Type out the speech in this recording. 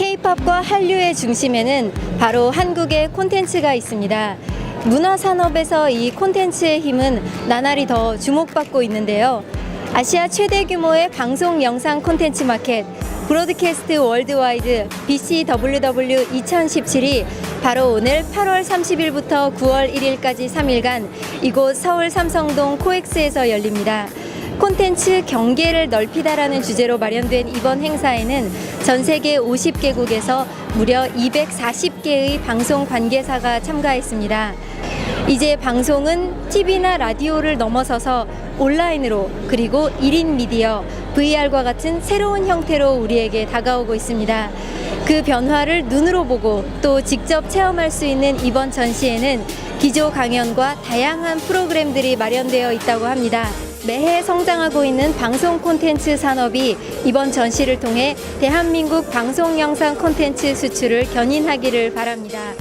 K-팝과 한류의 중심에는 바로 한국의 콘텐츠가 있습니다. 문화 산업에서 이 콘텐츠의 힘은 나날이 더 주목받고 있는데요. 아시아 최대 규모의 방송 영상 콘텐츠 마켓 브로드캐스트 월드와이드 BCWW 2017이 바로 오늘 8월 30일부터 9월 1일까지 3일간 이곳 서울 삼성동 코엑스에서 열립니다. 콘텐츠 경계를 넓히다라는 주제로 마련된 이번 행사에는 전 세계 50개국에서 무려 240개의 방송 관계사가 참가했습니다. 이제 방송은 TV나 라디오를 넘어서서 온라인으로 그리고 1인 미디어, VR과 같은 새로운 형태로 우리에게 다가오고 있습니다. 그 변화를 눈으로 보고 또 직접 체험할 수 있는 이번 전시에는 기조 강연과 다양한 프로그램들이 마련되어 있다고 합니다. 매해 성장하고 있는 방송 콘텐츠 산업이 이번 전시를 통해 대한민국 방송 영상 콘텐츠 수출을 견인하기를 바랍니다.